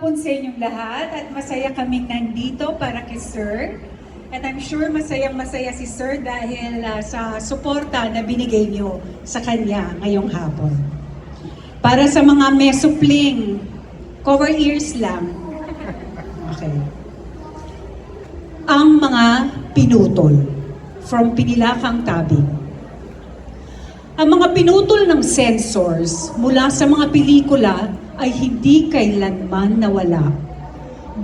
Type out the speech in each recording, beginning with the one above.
hapon sa inyong lahat at masaya kaming nandito para kay Sir. At I'm sure masayang masaya si Sir dahil ah, sa suporta na binigay niyo sa kanya ngayong hapon. Para sa mga mesupling, cover ears lang. Okay. Ang mga pinutol from Pinilakang Tabing. Ang mga pinutol ng sensors mula sa mga pelikula ay hindi kailanman nawala.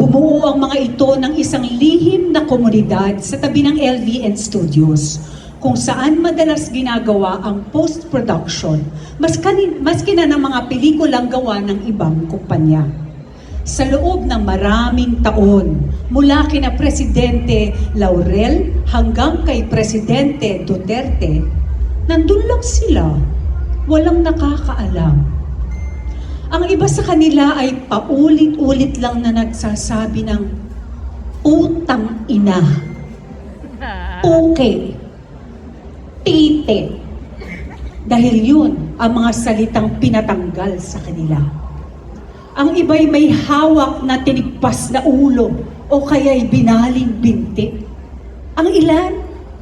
Bumuo ang mga ito ng isang lihim na komunidad sa tabi ng LVN Studios kung saan madalas ginagawa ang post-production mas maski na ng mga pelikulang gawa ng ibang kumpanya. Sa loob ng maraming taon, mula kina Presidente Laurel hanggang kay Presidente Duterte, nandun lang sila, walang nakakaalam. Ang iba sa kanila ay paulit-ulit lang na nagsasabi ng utang ina, okay, tite. Dahil yun ang mga salitang pinatanggal sa kanila. Ang iba'y may hawak na tinigpas na ulo o kaya'y binaling binti. Ang ilan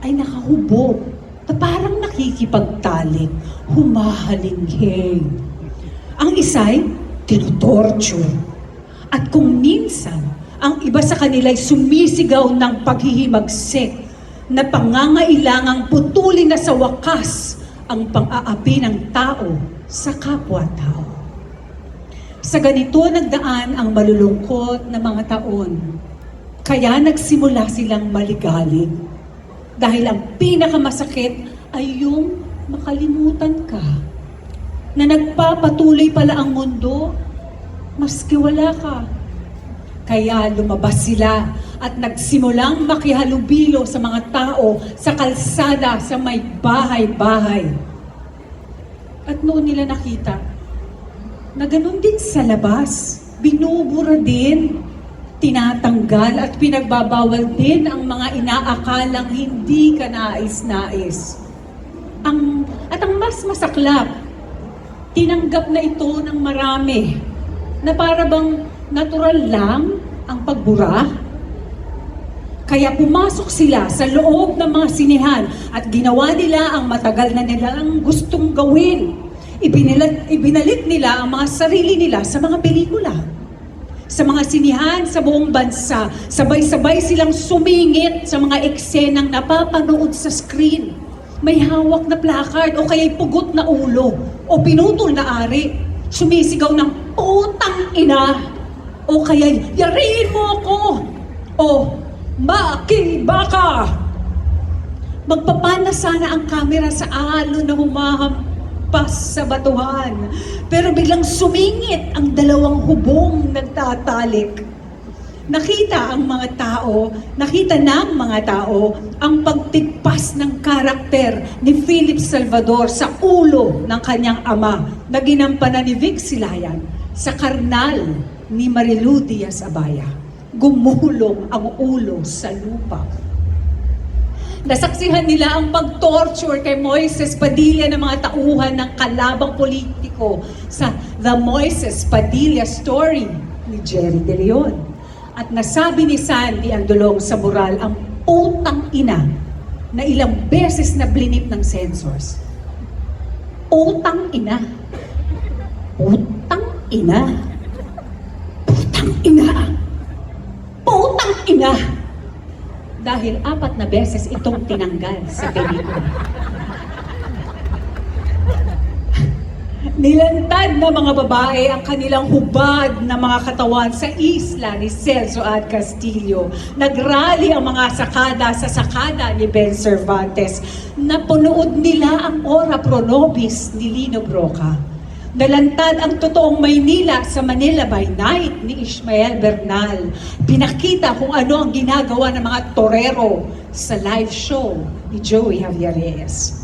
ay nakahubog na parang nakikipagtalik, humahalinghing. Ang isa'y tinutorture. At kung minsan, ang iba sa kanila'y sumisigaw ng paghihimagsik na pangangailangang putulin na sa wakas ang pang-aapi ng tao sa kapwa-tao. Sa ganito nagdaan ang malulungkot na mga taon. Kaya nagsimula silang maligalig. Dahil ang pinakamasakit ay yung makalimutan ka. Na nagpapatuloy pala ang mundo, maski wala ka. Kaya lumabas sila at nagsimulang makihalubilo sa mga tao sa kalsada sa may bahay-bahay. At noon nila nakita na ganun din sa labas. Binubura din, tinatanggal at pinagbabawal din ang mga inaakalang hindi ka nais-nais. Ang, at ang mas masaklap, tinanggap na ito ng marami na para bang natural lang ang pagbura. Kaya pumasok sila sa loob ng mga sinihan at ginawa nila ang matagal na nilang gustong gawin. Ibinalik, ibinalik nila ang mga sarili nila sa mga pelikula. Sa mga sinihan sa buong bansa, sabay-sabay silang sumingit sa mga eksenang napapanood sa screen. May hawak na placard o kaya'y pugot na ulo o pinutol na ari. Sumisigaw ng putang ina o kaya'y yariin mo ako o maki baka. Magpapana sana ang kamera sa alon na humahampas sa batuhan. Pero biglang sumingit ang dalawang hubong nagtatalik. Nakita ang mga tao, nakita ng mga tao ang pagtigpas ng karakter ni Philip Salvador sa ulo ng kanyang ama na ginampanan ni Vic Silayan sa karnal ni Marilu Diaz Abaya. Gumulong ang ulo sa lupa. Nasaksihan nila ang pag-torture kay Moises Padilla ng mga tauhan ng kalabang politiko sa The Moises Padilla Story ni Jerry De Leon. At nasabi ni Sandy Andolong sa mural ang utang ina na ilang beses na blinip ng sensors. Utang ina. Utang ina. Putang ina. Putang ina. Dahil apat na beses itong tinanggal sa pelikula. Nilantad na mga babae ang kanilang hubad na mga katawan sa isla ni Celso at Castillo. Nagrally ang mga sakada sa sakada ni Ben Cervantes. Napunood nila ang Ora Pro Nobis ni Lino Broca. Nalantad ang totoong Maynila sa Manila by Night ni Ishmael Bernal. Pinakita kung ano ang ginagawa ng mga torero sa live show ni Joey Javier Reyes.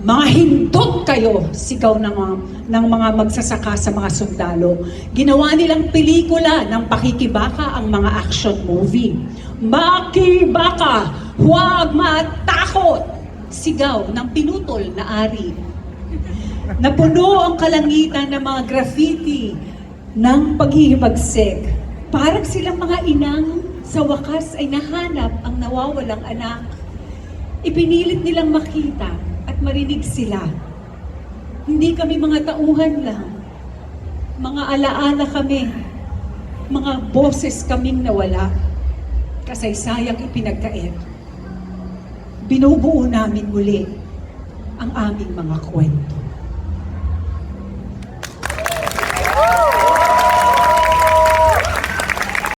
Mga hindot kayo, sigaw ng mga, ng mga magsasaka sa mga sundalo. Ginawa nilang pelikula ng pakikibaka ang mga action movie. Makibaka, huwag matakot! Sigaw ng pinutol na ari. Napuno ang kalangitan ng mga graffiti ng paghihibagsik. Parang silang mga inang sa wakas ay nahanap ang nawawalang anak. Ipinilit nilang makita marinig sila. Hindi kami mga tauhan lang. Mga alaala kami. Mga boses kaming nawala. Kasaysayang ipinagkait. Binubuo namin muli ang aming mga kwento.